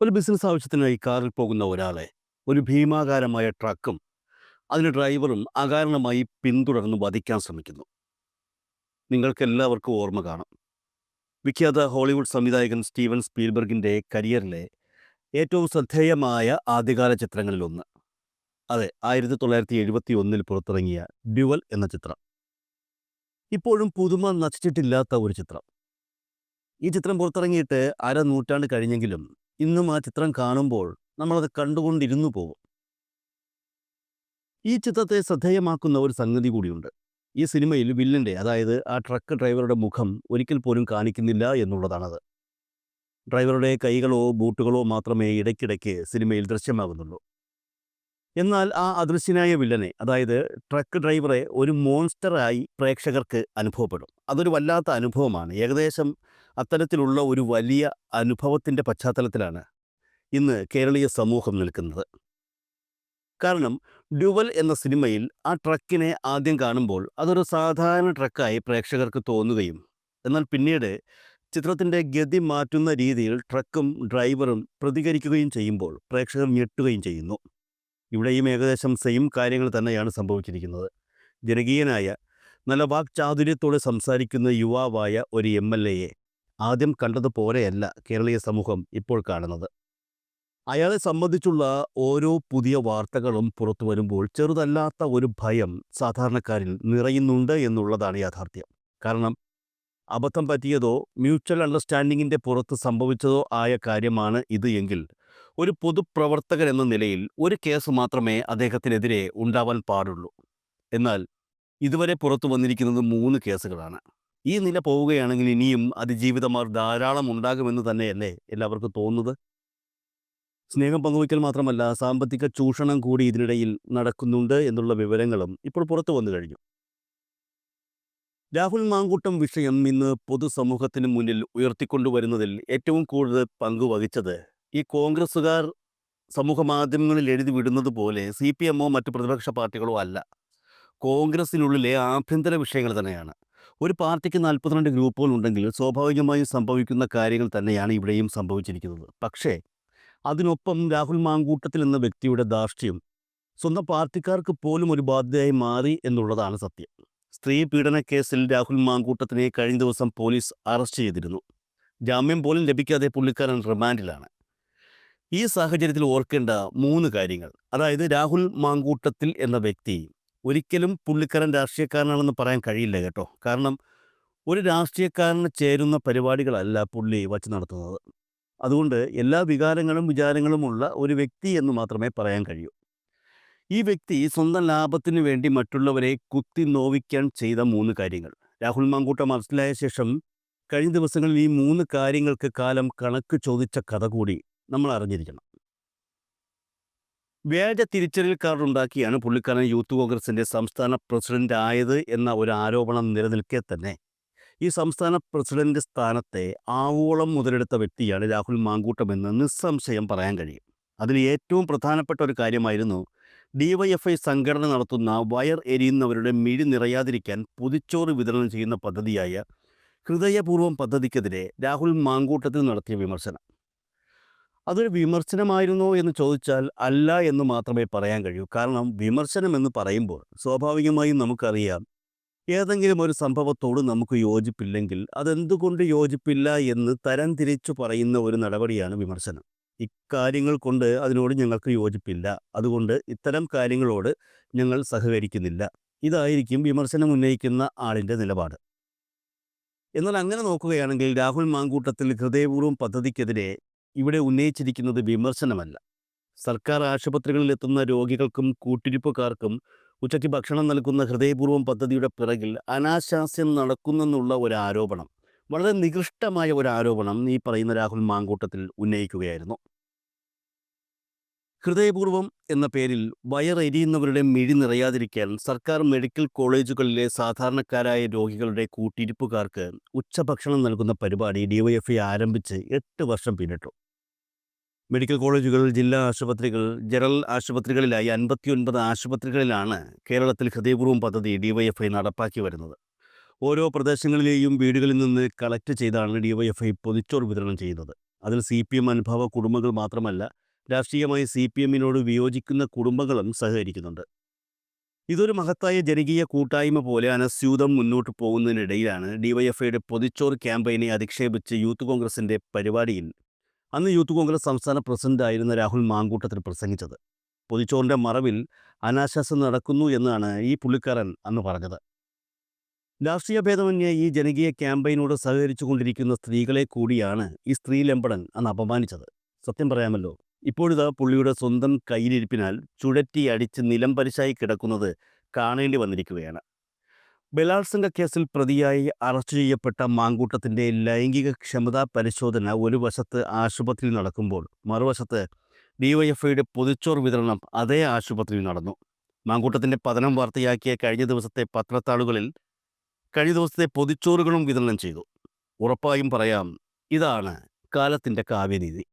ഒരു ബിസിനസ് ആവശ്യത്തിനായി കാറിൽ പോകുന്ന ഒരാളെ ഒരു ഭീമാകാരമായ ട്രക്കും അതിന് ഡ്രൈവറും അകാരണമായി പിന്തുടർന്ന് വധിക്കാൻ ശ്രമിക്കുന്നു. നിങ്ങൾക്കെല്ലാവർക്കും ഓർമ്മ കാണും. വിഖ്യാത ഹോളിവുഡ് സംവിധായകൻ സ്റ്റീവൻ സ്പീൽബർഗിന്റെ കരിയറിലെ ഏറ്റവും ശ്രദ്ധേയമായ ആദ്യകാല ചിത്രങ്ങളിലൊന്ന്. അതെ ആയിരത്തി തൊള്ളായിരത്തി എഴുപത്തി ഒന്നിൽ പുറത്തിറങ്ങിയ ഡ്യുവൽ എന്ന ചിത്രം. ഇപ്പോഴും പുതുമ നശിച്ചിട്ടില്ലാത്ത ഒരു ചിത്രം. ഈ ചിത്രം പുറത്തിറങ്ങിയിട്ട് അര നൂറ്റാണ്ട് കഴിഞ്ഞെങ്കിലും ഇന്നും ആ ചിത്രം കാണുമ്പോൾ നമ്മളത് കണ്ടുകൊണ്ടിരുന്നു പോകും. ഈ ചിത്രത്തെ ശ്രദ്ധേയമാക്കുന്ന ഒരു സംഗതി കൂടിയുണ്ട്. ഈ സിനിമയിൽ വില്ലന്റെ അതായത് ആ ട്രക്ക് ഡ്രൈവറുടെ മുഖം ഒരിക്കൽ പോലും കാണിക്കുന്നില്ല എന്നുള്ളതാണത്. ഡ്രൈവറുടെ കൈകളോ ബൂട്ടുകളോ മാത്രമേ ഇടയ്ക്കിടയ്ക്ക് സിനിമയിൽ ദൃശ്യമാകുന്നുള്ളൂ. എന്നാൽ ആ അദൃശ്യനായ വില്ലനെ അതായത് ട്രക്ക് ഡ്രൈവറെ ഒരു മോൺസ്റ്ററായി പ്രേക്ഷകർക്ക് അനുഭവപ്പെടും. അതൊരു വല്ലാത്ത അനുഭവമാണ്. ഏകദേശം അത്തരത്തിലുള്ള ഒരു വലിയ അനുഭവത്തിന്റെ പശ്ചാത്തലത്തിലാണ് ഇന്ന് കേരളീയ സമൂഹം നിൽക്കുന്നത്. കാരണം ഡ്യുവൽ എന്ന സിനിമയിൽ ആ ട്രക്കിനെ ആദ്യം കാണുമ്പോൾ അതൊരു സാധാരണ ട്രക്കായി പ്രേക്ഷകർക്ക് തോന്നുകയും എന്നാൽ പിന്നീട് ചിത്രത്തിന്റെ ഗതി മാറ്റുന്ന രീതിയിൽ ട്രക്കും ഡ്രൈവറും പ്രതികരിക്കുകയും ചെയ്യുമ്പോൾ പ്രേക്ഷകർ ഞെട്ടുകയും ചെയ്യുന്നു. ഇവിടെയും ഏകദേശം സെയിം കാര്യങ്ങൾ തന്നെയാണ് സംഭവിച്ചിരിക്കുന്നത്. ജനകീയനായ നല്ല വാക്ചാതുര്യത്തോടെ സംസാരിക്കുന്ന യുവാവായ ഒരു എം എൽ എയെ ആദ്യം കണ്ടതുപോലെയല്ല കേരളീയ സമൂഹം ഇപ്പോൾ കാണുന്നത്. അയാളെ സംബന്ധിച്ചുള്ള ഓരോ പുതിയ വാർത്തകളും പുറത്തു വരുമ്പോൾ ചെറുതല്ലാത്ത ഒരു ഭയം സാധാരണക്കാരിൽ നിറയുന്നുണ്ട് എന്നുള്ളതാണ് യാഥാർത്ഥ്യം. കാരണം അബദ്ധം പറ്റിയതോ മ്യൂച്വൽ അണ്ടർസ്റ്റാൻഡിങ്ങിന്റെ പുറത്ത് സംഭവിച്ചതോ ആയ കാര്യമാണ് ഇത് എങ്കിൽ ഒരു പൊതുപ്രവർത്തകൻ എന്ന നിലയിൽ ഒരു കേസ് മാത്രമേ അദ്ദേഹത്തിനെതിരെ ഉണ്ടാവാൻ പാടുള്ളൂ. എന്നാൽ ഇതുവരെ പുറത്തു വന്നിരിക്കുന്നത് മൂന്ന് കേസുകളാണ്. ഈ നില പോവുകയാണെങ്കിൽ ഇനിയും അതിജീവിതമാർ ധാരാളം ഉണ്ടാകുമെന്ന് തന്നെയല്ലേ എല്ലാവർക്കും തോന്നുന്നത്? സ്നേഹം പങ്കുവയ്ക്കൽ മാത്രമല്ല സാമ്പത്തിക ചൂഷണം കൂടി ഇതിനിടയിൽ നടക്കുന്നുണ്ട് എന്നുള്ള വിവരങ്ങളും ഇപ്പോൾ പുറത്തു വന്നു കഴിഞ്ഞു. രാഹുൽ മാങ്കൂട്ടം വിഷയം ഇന്ന് പൊതുസമൂഹത്തിന് മുന്നിൽ ഉയർത്തിക്കൊണ്ടുവരുന്നതിൽ ഏറ്റവും കൂടുതൽ പങ്കുവഹിച്ചത് ഈ കോൺഗ്രസ്സുകാർ സമൂഹ മാധ്യമങ്ങളിൽ എഴുതി വിടുന്നത് പോലെ സി പി എമ്മോ മറ്റ് പ്രതിപക്ഷ പാർട്ടികളോ അല്ല. കോൺഗ്രസിനുള്ളിലെ ആഭ്യന്തര വിഷയങ്ങൾ തന്നെയാണ്. ഒരു പാർട്ടിക്ക് നാൽപ്പത്തിരണ്ട് ഗ്രൂപ്പുകൾ ഉണ്ടെങ്കിൽ സ്വാഭാവികമായും സംഭവിക്കുന്ന കാര്യങ്ങൾ തന്നെയാണ് ഇവിടെയും സംഭവിച്ചിരിക്കുന്നത്. പക്ഷേ അതിനൊപ്പം രാഹുൽ മാങ്കൂട്ടത്തിൽ എന്ന വ്യക്തിയുടെ ധാർഷ്ട്യം സ്വന്തം പാർട്ടിക്കാർക്ക് പോലും ഒരു ബാധ്യതയായി മാറി എന്നുള്ളതാണ് സത്യം. സ്ത്രീ പീഡന കേസിൽ രാഹുൽ മാങ്കൂട്ടത്തിനെ കഴിഞ്ഞ ദിവസം പോലീസ് അറസ്റ്റ് ചെയ്തിരുന്നു. ജാമ്യം പോലും ലഭിക്കാതെ പുള്ളിക്കാരൻ റിമാൻഡിലാണ്. ഈ സാഹചര്യത്തിൽ ഓർക്കേണ്ട മൂന്ന് കാര്യങ്ങൾ. അതായത് രാഹുൽ മാങ്കൂട്ടത്തിൽ എന്ന വ്യക്തി ഒരിക്കലും പുള്ളിക്കാരൻ രാഷ്ട്രീയക്കാരനാണെന്ന് പറയാൻ കഴിയില്ല കേട്ടോ. കാരണം ഒരു രാഷ്ട്രീയക്കാരന് ചേരുന്ന പരിപാടികളല്ല പുള്ളി വച്ച് നടത്തുന്നത്. അതുകൊണ്ട് എല്ലാ വികാരങ്ങളും വിചാരങ്ങളുമുള്ള ഒരു വ്യക്തി എന്ന് മാത്രമേ പറയാൻ കഴിയൂ. ഈ വ്യക്തി സ്വന്തം ലാഭത്തിനു വേണ്ടി മറ്റുള്ളവരെ കുത്തി നോവിക്കാൻ ചെയ്ത മൂന്ന് കാര്യങ്ങൾ. രാഹുൽ മാങ്കൂട്ടം അറസ്റ്റിലായ ശേഷം കഴിഞ്ഞ ദിവസങ്ങളിൽ ഈ മൂന്ന് കാര്യങ്ങൾക്ക് കാലം കണക്ക് ചോദിച്ച കഥ കൂടി നമ്മൾ അറിഞ്ഞിരിക്കണം. വ്യാജ തിരിച്ചറിയൽ കാർഡ് ഉണ്ടാക്കിയാണ് പുള്ളിക്കാരൻ യൂത്ത് കോൺഗ്രസിന്റെ സംസ്ഥാന പ്രസിഡന്റ് ആയത് എന്ന ഒരു ആരോപണം നിലനിൽക്കെ തന്നെ. ഈ സംസ്ഥാന പ്രസിഡന്റ് സ്ഥാനത്തെ ആവോളം മുതലെടുത്ത വ്യക്തിയാണ് രാഹുൽ മാങ്കൂട്ടമെന്ന് നിസ്സംശയം പറയാൻ കഴിയും. അതിന് ഏറ്റവും പ്രധാനപ്പെട്ട ഒരു കാര്യമായിരുന്നു ഡിവൈഎഫ്ഐ സംഘടന നടത്തുന്ന വയർ എരിയുന്നവരുടെ മിഴി നിറയാതിരിക്കാൻ പൊതിച്ചോറ് വിതരണം ചെയ്യുന്ന പദ്ധതിയായ ഹൃദയപൂർവം പദ്ധതിക്കെതിരെ രാഹുൽ മാങ്കൂട്ടത്തിൽ നടത്തിയ വിമർശനം. അതൊരു വിമർശനമായിരുന്നോ എന്ന് ചോദിച്ചാൽ അല്ല എന്ന് മാത്രമേ പറയാൻ കഴിയൂ. കാരണം വിമർശനം എന്ന് പറയുമ്പോൾ സ്വാഭാവികമായും നമുക്കറിയാം ഏതെങ്കിലും ഒരു സംഭവത്തോട് നമുക്ക് യോജിപ്പില്ലെങ്കിൽ അതെന്തുകൊണ്ട് യോജിപ്പില്ല എന്ന് തരം തിരിച്ചു പറയുന്ന ഒരു നടപടിയാണ് വിമർശനം. ഇക്കാര്യങ്ങൾ കൊണ്ട് അതിനോട് ഞങ്ങൾക്ക് യോജിപ്പില്ല. അതുകൊണ്ട് ഇത്തരം കാര്യങ്ങളോട് ഞങ്ങൾ സഹകരിക്കുന്നില്ല. ഇതായിരിക്കും വിമർശനം ഉന്നയിക്കുന്ന ആളിന്റെ നിലപാട്. എന്നാൽ അങ്ങനെ നോക്കുകയാണെങ്കിൽ രാഹുൽ മാങ്കൂട്ടത്തിൽ ഹൃദയപൂർവം പദ്ധതിക്കെതിരെ ഇവിടെ ഉന്നയിച്ചിരിക്കുന്നത് വിമർശനമല്ല. സർക്കാർ ആശുപത്രികളിൽ എത്തുന്ന രോഗികൾക്കും കൂട്ടിരിപ്പുകാർക്കും ഉച്ചയ്ക്ക് ഭക്ഷണം നൽകുന്ന ഹൃദയപൂർവം പദ്ധതിയുടെ പിറകിൽ അനാശാസ്യം നടക്കുന്നെന്നുള്ള ഒരു ആരോപണം വളരെ നികൃഷ്ടമായ ഒരു ആരോപണം ഈ പറയുന്ന രാഹുൽ മാങ്കൂട്ടത്തിൽ ഉന്നയിക്കുകയായിരുന്നു. ഹൃദയപൂർവം എന്ന പേരിൽ വയറെരിയുന്നവരുടെ മിഴി നിറയാതിരിക്കാൻ സർക്കാർ മെഡിക്കൽ കോളേജുകളിലെ സാധാരണക്കാരായ രോഗികളുടെ കൂട്ടിരിപ്പുകാർക്ക് ഉച്ചഭക്ഷണം നൽകുന്ന പരിപാടി ഡിവൈഎഫ്ഐ ആരംഭിച്ച് എട്ട് വർഷം പിന്നിട്ടു. മെഡിക്കൽ കോളേജുകൾ ജില്ലാ ആശുപത്രികൾ ജനറൽ ആശുപത്രികളിലായി അൻപത്തിയൊൻപത് ആശുപത്രികളിലാണ് കേരളത്തിൽ ഹൃദയപൂർവം പദ്ധതി ഡിവൈഎഫ്ഐ നടപ്പാക്കി വരുന്നത്. ഓരോ പ്രദേശങ്ങളിലെയും വീടുകളിൽ നിന്ന് കളക്ട് ചെയ്താണ് ഡിവൈഎഫ്ഐ പൊതിച്ചോർ വിതരണം ചെയ്യുന്നത്. അതിൽ സി പി എം അനുഭവ കുടുംബങ്ങൾ മാത്രമല്ല രാഷ്ട്രീയമായി സി പി എമ്മിനോട് വിയോജിക്കുന്ന കുടുംബങ്ങളും സഹകരിക്കുന്നുണ്ട്. ഇതൊരു മഹത്തായ ജനകീയ കൂട്ടായ്മ പോലെ അനസ്യൂതം മുന്നോട്ട് പോകുന്നതിനിടയിലാണ് ഡിവൈഎഫ്ഐയുടെ പൊതിച്ചോർ ക്യാമ്പയിനെ അധിക്ഷേപിച്ച് യൂത്ത് കോൺഗ്രസിന്റെ പരിപാടിയിൽ അന്ന് യൂത്ത് കോൺഗ്രസ് സംസ്ഥാന പ്രസിഡന്റായിരുന്ന രാഹുൽ മാങ്കൂട്ടത്തിൽ പ്രസംഗിച്ചത്. പൊതിച്ചോറിന്റെ മറവിൽ അനാശാസം നടക്കുന്നു എന്നാണ് ഈ പുള്ളിക്കാരൻ അന്ന് പറഞ്ഞത്. രാഷ്ട്രീയ ഭേദമന്യേ ഈ ജനകീയ ക്യാമ്പയിനോട് സഹകരിച്ചു കൊണ്ടിരിക്കുന്ന സ്ത്രീകളെ കൂടിയാണ് ഈ സ്ത്രീ സ്ത്രീലമ്പടൻ അന്ന് അപമാനിച്ചത്. സത്യം പറയാമല്ലോ ഇപ്പോഴിതാ പുള്ളിയുടെ സ്വന്തം കയ്യിലിരിപ്പിനാൽ ചുഴറ്റി അടിച്ച് നിലം പരിശായി കിടക്കുന്നത് കാണേണ്ടി വന്നിരിക്കുകയാണ്. ബലാത്സംഗ കേസിൽ പ്രതിയായി അറസ്റ്റ് ചെയ്യപ്പെട്ട മാങ്കൂട്ടത്തിന്റെ ലൈംഗിക ക്ഷമതാ പരിശോധന ഒരു വശത്ത് ആശുപത്രിയിൽ നടക്കുമ്പോൾ മറുവശത്ത് ഡിവൈഎഫ്ഐയുടെ പൊതിച്ചോർ വിതരണം അതേ ആശുപത്രിയിൽ നടന്നു. മാങ്കൂട്ടത്തിന്റെ പതനം വാർത്തയാക്കിയ കഴിഞ്ഞ ദിവസത്തെ പത്രത്താളുകളിൽ കഴിഞ്ഞ ദിവസത്തെ പൊതിച്ചോറുകളും വിതരണം ചെയ്തു. ഉറപ്പായും പറയാം ഇതാണ് കാലത്തിന്റെ കാവ്യനീതി.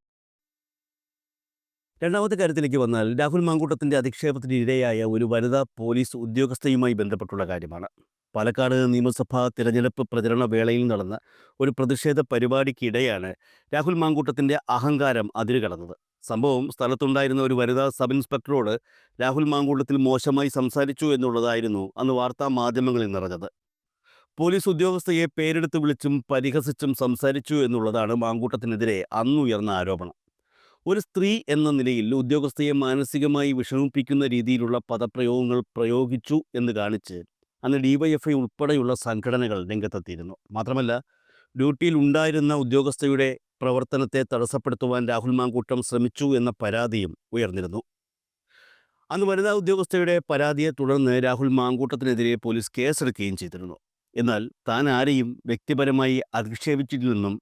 രണ്ടാമത്തെ കാര്യത്തിലേക്ക് വന്നാൽ രാഹുൽ മാങ്കൂട്ടത്തിന്റെ അധിക്ഷേപത്തിന് ഇരയായ ഒരു വനിതാ പോലീസ് ഉദ്യോഗസ്ഥയുമായി ബന്ധപ്പെട്ടുള്ള കാര്യമാണ്. പാലക്കാട് നിയമസഭാ തിരഞ്ഞെടുപ്പ് പ്രചരണ വേളയിൽ നടന്ന ഒരു പ്രതിഷേധ പരിപാടിക്കിടെയാണ് രാഹുൽ മാങ്കൂട്ടത്തിന്റെ അഹങ്കാരം അതിരുകടന്നത്. സംഭവം സ്ഥലത്തുണ്ടായിരുന്ന ഒരു വനിതാ സബ് ഇൻസ്പെക്ടറോട് രാഹുൽ മാങ്കൂട്ടത്തിൽ മോശമായി സംസാരിച്ചു എന്നുള്ളതായിരുന്നു അന്ന് വാർത്താ മാധ്യമങ്ങളിൽ നിറഞ്ഞത്. പോലീസ് ഉദ്യോഗസ്ഥയെ പേരെടുത്ത് വിളിച്ചും പരിഹസിച്ചും സംസാരിച്ചു എന്നുള്ളതാണ് മാങ്കൂട്ടത്തിനെതിരെ അന്നുയർന്ന ആരോപണം. ഒരു സ്ത്രീ എന്ന നിലയിൽ ഉദ്യോഗസ്ഥയെ മാനസികമായി വിഷമിപ്പിക്കുന്ന രീതിയിലുള്ള പദപ്രയോഗങ്ങൾ പ്രയോഗിച്ചു എന്ന് കാണിച്ച് അന്ന് ഡിവൈഎഫ്ഐ ഉൾപ്പെടെയുള്ള സംഘടനകൾ രംഗത്തെത്തിയിരുന്നു. മാത്രമല്ല ഡ്യൂട്ടിയിൽ ഉണ്ടായിരുന്ന ഉദ്യോഗസ്ഥയുടെ പ്രവർത്തനത്തെ തടസ്സപ്പെടുത്തുവാൻ രാഹുൽ മാങ്കൂട്ടം ശ്രമിച്ചു എന്ന പരാതിയും ഉയർന്നിരുന്നു. അന്ന് വനിതാ ഉദ്യോഗസ്ഥയുടെ പരാതിയെ തുടർന്ന് രാഹുൽ മാങ്കൂട്ടത്തിനെതിരെ പോലീസ് കേസെടുക്കുകയും ചെയ്തിരുന്നു. എന്നാൽ താൻ ആരെയും വ്യക്തിപരമായി അധിക്ഷേപിച്ചിട്ടില്ലെന്നും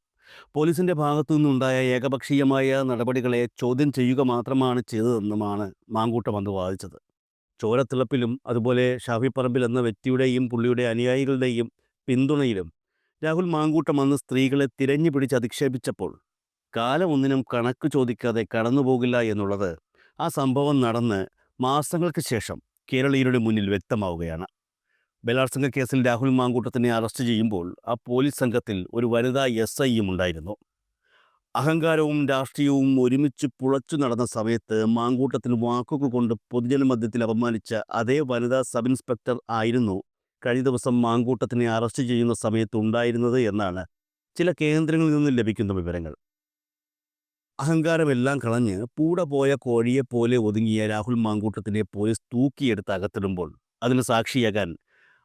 പോലീസിന്റെ ഭാഗത്തു നിന്നുണ്ടായ ഏകപക്ഷീയമായ നടപടികളെ ചോദ്യം ചെയ്യുക മാത്രമാണ് ചെയ്തതെന്നുമാണ് മാങ്കൂട്ടം അന്ന് വാദിച്ചത്. ചോരത്തിളപ്പിലും അതുപോലെ ഷാഫി പറമ്പിൽ എന്ന വ്യക്തിയുടെയും പുള്ളിയുടെ അനുയായികളുടെയും പിന്തുണയിലും രാഹുൽ മാങ്കൂട്ടം അന്ന് സ്ത്രീകളെ തിരഞ്ഞു പിടിച്ച് അധിക്ഷേപിച്ചപ്പോൾ കാലം ഒന്നിനും കണക്ക് ചോദിക്കാതെ കടന്നുപോകില്ല എന്നുള്ളത് ആ സംഭവം നടന്ന് മാസങ്ങൾക്ക് ശേഷം കേരളീയരുടെ മുന്നിൽ വ്യക്തമാവുകയാണ്. ബലാത്സംഗ കേസിൽ രാഹുൽ മാങ്കൂട്ടത്തിനെ അറസ്റ്റ് ചെയ്യുമ്പോൾ ആ പോലീസ് സംഘത്തിൽ ഒരു വനിതാ എസ് ഐയും ഉണ്ടായിരുന്നു. അഹങ്കാരവും രാഷ്ട്രീയവും ഒരുമിച്ച് പുളച്ചു നടന്ന സമയത്ത് മാങ്കൂട്ടത്തിന് വാക്കുകൾ കൊണ്ട് പൊതുജനമധ്യത്തിൽ അപമാനിച്ച അതേ വനിതാ സബ് ഇൻസ്പെക്ടർ ആയിരുന്നു കഴിഞ്ഞ ദിവസം മാങ്കൂട്ടത്തിനെ അറസ്റ്റ് ചെയ്യുന്ന സമയത്ത് ഉണ്ടായിരുന്നത് എന്നാണ് ചില കേന്ദ്രങ്ങളിൽ നിന്ന് ലഭിക്കുന്ന വിവരങ്ങൾ. അഹങ്കാരമെല്ലാം കളഞ്ഞ് പൂട പോയ കോഴിയെ പോലെ ഒതുങ്ങിയ രാഹുൽ മാങ്കൂട്ടത്തിനെ പോലീസ് തൂക്കിയെടുത്ത് അകത്തിടുമ്പോൾ അതിന് സാക്ഷിയാകാൻ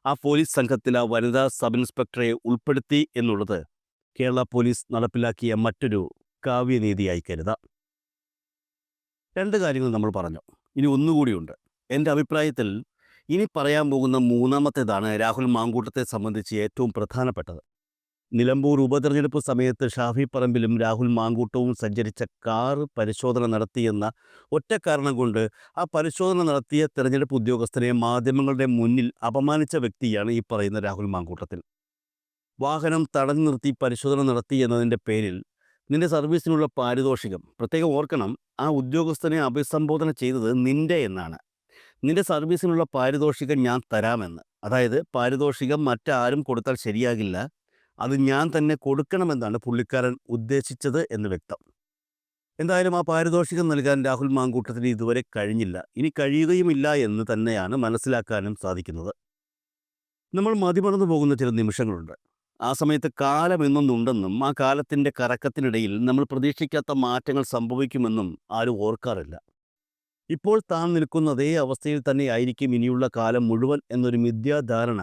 ആ പോലീസ് സംഘത്തിൽ ആ വനിതാ സബ് ഇൻസ്പെക്ടറെ ഉൾപ്പെടുത്തി എന്നുള്ളത് കേരള പോലീസ് നടപ്പിലാക്കിയ മറ്റൊരു കാവ്യനീതിയായി കരുതാം. രണ്ട് കാര്യങ്ങൾ നമ്മൾ പറഞ്ഞു. ഇനി ഒന്നുകൂടിയുണ്ട്. എന്റെ അഭിപ്രായത്തിൽ ഇനി പറയാൻ പോകുന്ന മൂന്നാമത്തേതാണ് രാഹുൽ മാങ്കൂട്ടത്തെ സംബന്ധിച്ച് ഏറ്റവും പ്രധാനപ്പെട്ടത്. നിലമ്പൂർ ഉപതെരഞ്ഞെടുപ്പ് സമയത്ത് ഷാഫി പറമ്പിലും രാഹുൽ മാങ്കൂട്ടവും സഞ്ചരിച്ച കാർ പരിശോധന നടത്തിയെന്ന ഒറ്റ കാരണം കൊണ്ട് ആ പരിശോധന നടത്തിയ തെരഞ്ഞെടുപ്പ് ഉദ്യോഗസ്ഥനെ മാധ്യമങ്ങളുടെ മുന്നിൽ അപമാനിച്ച വ്യക്തിയാണ് ഈ പറയുന്ന രാഹുൽ മാങ്കൂട്ടത്തിൽ. വാഹനം തടഞ്ഞു നിർത്തി പരിശോധന നടത്തി എന്നതിന്റെ പേരിൽ നിന്റെ സർവീസിനുള്ള പാരിതോഷികം. പ്രത്യേകം ഓർക്കണം ആ ഉദ്യോഗസ്ഥനെ അഭിസംബോധന ചെയ്തത് നിന്റെ എന്നാണ്. നിന്റെ സർവീസിനുള്ള പാരിതോഷികം ഞാൻ തരാമെന്ന്. അതായത് പാരിതോഷികം മറ്റാരും കൊടുത്താൽ ശരിയാകില്ല. അത് ഞാൻ തന്നെ കൊടുക്കണമെന്നാണ് പുള്ളിക്കാരൻ ഉദ്ദേശിച്ചത് എന്ന് വ്യക്തം. എന്തായാലും ആ പാരിതോഷികം നൽകാൻ രാഹുൽ മാങ്കൂട്ടത്തിന് ഇതുവരെ കഴിഞ്ഞില്ല. ഇനി കഴിയുകയുമില്ല എന്ന് തന്നെയാണ് മനസ്സിലാക്കാനും സാധിക്കുന്നത്. നമ്മൾ മതിമറന്നു പോകുന്ന ചില നിമിഷങ്ങളുണ്ട്. ആ സമയത്ത് കാലം എന്നൊന്നുണ്ടെന്നും ആ കാലത്തിന്റെ കറക്കത്തിനിടയിൽ നമ്മൾ പ്രതീക്ഷിക്കാത്ത മാറ്റങ്ങൾ സംഭവിക്കുമെന്നും ആരും ഓർക്കാറില്ല. ഇപ്പോൾ താൻ നിൽക്കുന്ന അതേ അവസ്ഥയിൽ തന്നെ ആയിരിക്കും ഇനിയുള്ള കാലം മുഴുവൻ എന്നൊരു മിഥ്യാധാരണ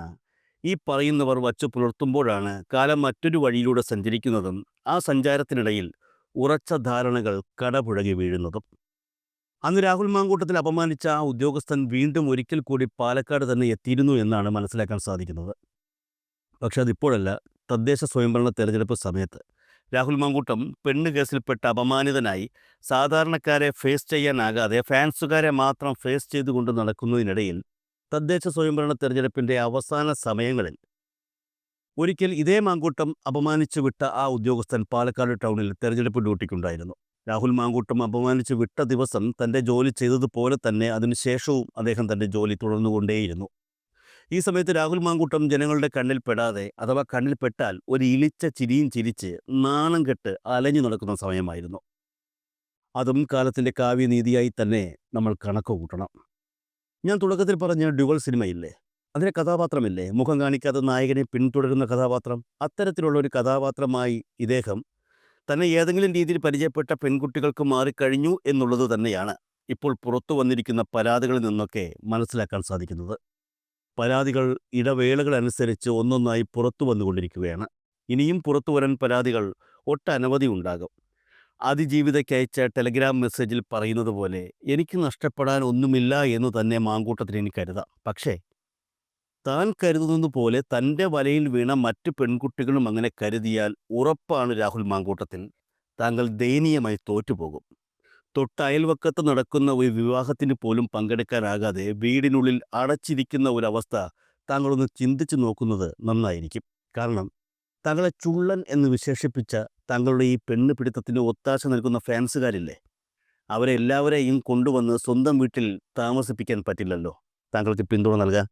ഈ പറയുന്നവർ വച്ചു പുലർത്തുമ്പോഴാണ് കാലം മറ്റൊരു വഴിയിലൂടെ സഞ്ചരിക്കുന്നതും ആ സഞ്ചാരത്തിനിടയിൽ ഉറച്ച ധാരണകൾ കടപുഴകി വീഴുന്നതും. അന്ന് രാഹുൽ മാങ്കൂട്ടത്തിൽ അപമാനിച്ച ആ ഉദ്യോഗസ്ഥൻ വീണ്ടും ഒരിക്കൽ കൂടി പാലക്കാട് തന്നെ എത്തിയിരുന്നു എന്നാണ് മനസ്സിലാക്കാൻ സാധിക്കുന്നത്. പക്ഷെ അതിപ്പോഴല്ല തദ്ദേശ സ്വയംഭരണ തെരഞ്ഞെടുപ്പ് സമയത്ത്. രാഹുൽ മാങ്കൂട്ടം പെണ്ണ് കേസിൽപ്പെട്ട് അപമാനിതനായി സാധാരണക്കാരെ ഫേസ് ചെയ്യാനാകാതെ ഫാൻസുകാരെ മാത്രം ഫേസ് ചെയ്തുകൊണ്ട് നടക്കുന്നതിനിടയിൽ തദ്ദേശ സ്വയംഭരണ തെരഞ്ഞെടുപ്പിന്റെ അവസാന സമയങ്ങളിൽ ഒരിക്കൽ ഇതേ മാങ്കൂട്ടം അപമാനിച്ചു വിട്ട ആ ഉദ്യോഗസ്ഥൻ പാലക്കാട് ടൗണിൽ തെരഞ്ഞെടുപ്പ് ഡ്യൂട്ടിക്കുണ്ടായിരുന്നു. രാഹുൽ മാങ്കൂട്ടം അപമാനിച്ചു വിട്ട ദിവസം തന്റെ ജോലി ചെയ്തതുപോലെ തന്നെ അതിനുശേഷവും അദ്ദേഹം തന്റെ ജോലി തുടർന്നുകൊണ്ടേയിരുന്നു. ഈ സമയത്ത് രാഹുൽ മാങ്കൂട്ടം ജനങ്ങളുടെ കണ്ണിൽ പെടാതെ അഥവാ കണ്ണിൽ പെട്ടാൽ ഒരു ഇളിച്ച ചിരിയും ചിരിച്ച് നാണം കെട്ട് അലഞ്ഞു നടക്കുന്ന സമയമായിരുന്നു. അതും കാലത്തിന്റെ കാവ്യനീതിയായി തന്നെ നമ്മൾ കണക്ക് കൂട്ടണം. ഞാൻ തുടക്കത്തിൽ പറഞ്ഞ ഡ്യുവൽ സിനിമയില്ലേ? അതിലെ കഥാപാത്രമില്ലേ? മുഖം കാണിക്കാത്ത നായകനെ പിന്തുടരുന്ന കഥാപാത്രം? അത്തരത്തിലുള്ള ഒരു കഥാപാത്രമായി ഇദ്ദേഹം തന്നെ ഏതെങ്കിലും രീതിയിൽ പരിചയപ്പെട്ട പെൺകുട്ടികൾക്ക് മാറിക്കഴിഞ്ഞു എന്നുള്ളത് തന്നെയാണ് ഇപ്പോൾ പുറത്തു വന്നിരിക്കുന്ന പരാതികളിൽ നിന്നൊക്കെ മനസ്സിലാക്കാൻ സാധിക്കുന്നത്. പരാതികൾ ഇടവേളകളനുസരിച്ച് ഒന്നൊന്നായി പുറത്തു വന്നുകൊണ്ടിരിക്കുകയാണ്. ഇനിയും പുറത്തു വരാൻ പരാതികൾ ഒട്ടനവധി ഉണ്ടാകും. അതിജീവിതയ്ക്ക് അയച്ച ടെലിഗ്രാം മെസ്സേജിൽ പറയുന്നത് പോലെ എനിക്ക് നഷ്ടപ്പെടാൻ ഒന്നുമില്ല എന്ന് തന്നെ മാങ്കൂട്ടത്തിന് എനിക്ക് കരുതാം. പക്ഷേ താൻ കരുതുന്നത് പോലെ തന്റെ വലയിൽ വീണ മറ്റ് പെൺകുട്ടികളും അങ്ങനെ കരുതിയാൽ ഉറപ്പാണ് രാഹുൽ മാങ്കൂട്ടത്തിൽ താങ്കൾ ദയനീയമായി തോറ്റുപോകും. തൊട്ടയൽവക്കത്ത് നടക്കുന്ന ഒരു വിവാഹത്തിന് പോലും പങ്കെടുക്കാനാകാതെ വീടിനുള്ളിൽ അടച്ചിരിക്കുന്ന ഒരവസ്ഥ താങ്കളൊന്ന് ചിന്തിച്ചു നോക്കുന്നത് നന്നായിരിക്കും. കാരണം താങ്കളെ ചുള്ളൻ എന്ന് വിശേഷിപ്പിച്ച താങ്കളുടെ ഈ പെണ്ണ് പിടുത്തത്തിന് ഒത്താശ നൽകുന്ന ഫാൻസുകാരില്ലേ? അവരെ എല്ലാവരെയും കൊണ്ടുവന്ന് സ്വന്തം വീട്ടിൽ താമസിപ്പിക്കാൻ പറ്റില്ലല്ലോ. താങ്കൾക്ക് പിന്തുണ നൽകാൻ?